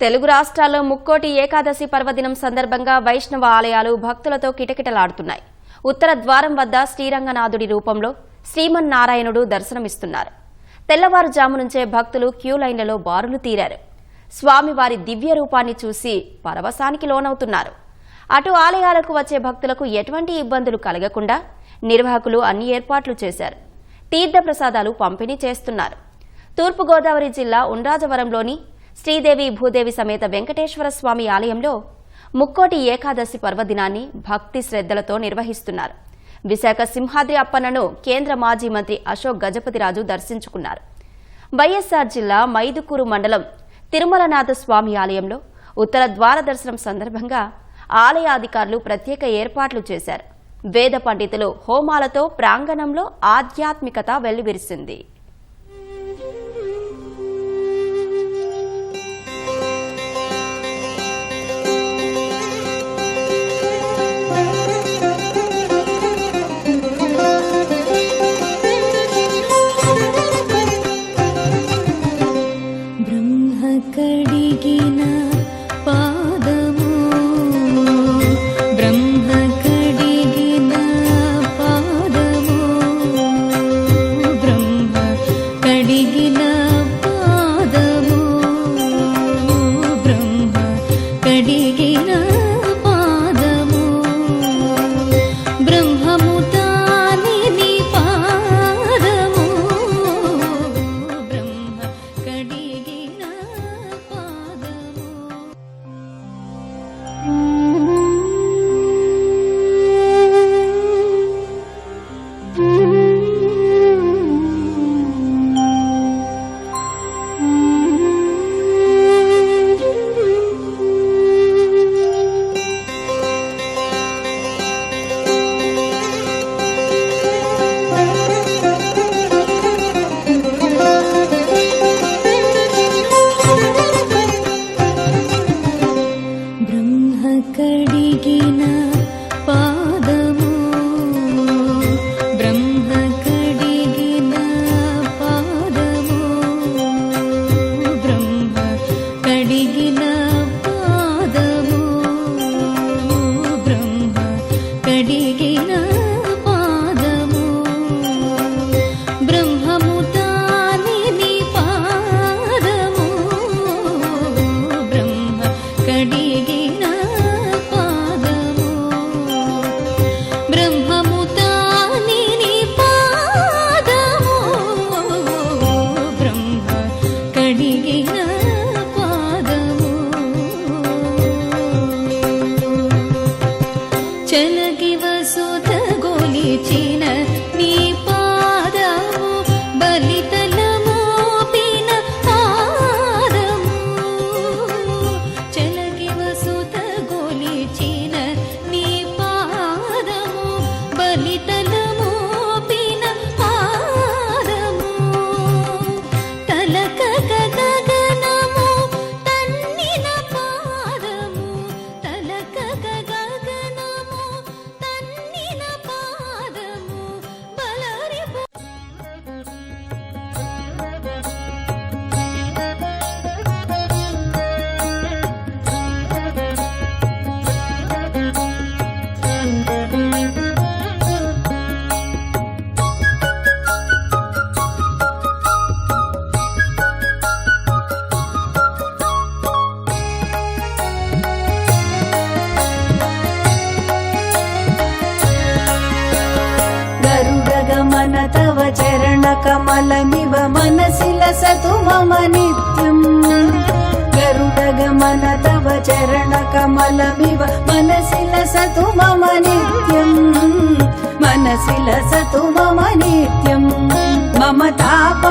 తెలుగు రాష్ట్రాల్లో ముక్కోటి ఏకాదశి పర్వదినం సందర్భంగా వైష్ణవ ఆలయాలు భక్తులతో కిటకిటలాడుతున్నాయి. ఉత్తర ద్వారం వద్ద శ్రీరంగనాథుడి రూపంలో శ్రీమన్నారాయణుడు దర్శనమిస్తున్నారు. తెల్లవారుజాము నుంచే భక్తులు క్యూ లైన్లలో బారులు తీరారు. స్వామివారి దివ్య రూపాన్ని చూసి పరవశానికి లోనవుతున్నారు. అటు ఆలయాలకు వచ్చే భక్తులకు ఎటువంటి ఇబ్బందులు కలగకుండా నిర్వాహకులు అన్ని ఏర్పాట్లు చేశారు. తీర్థప్రసాదాలు పంపిణీ చేస్తున్నారు. తూర్పుగోదావరి జిల్లా ఉండ్రాజవరంలోని శ్రీదేవి భూదేవి సమేత వెంకటేశ్వర స్వామి ఆలయంలో ముక్కోటి ఏకాదశి పర్వదినాన్ని భక్తి శ్రద్ధలతో నిర్వహిస్తున్నారు. విశాఖ సింహాద్రి అప్పన్నను కేంద్ర మాజీ మంత్రి అశోక్ గజపతిరాజు దర్శించుకున్నారు. వైఎస్సార్ జిల్లా మైదుకూరు మండలం తిరుమలనాథ స్వామి ఆలయంలో ఉత్తర ద్వార దర్శనం సందర్భంగా ఆలయ అధికారులు ప్రత్యేక ఏర్పాట్లు చేశారు. వేద పండితులు హోమాలతో ప్రాంగణంలో ఆధ్యాత్మికత వెల్లువిరిసింది 걸 మలమివ మనసిల సతు మమ నిత్యం గరుడగమన తవ చరణ కమలమివ మనసిల సతు మమ నిత్యం. మనసిల సతు మమ నిత్యం. మమ తాప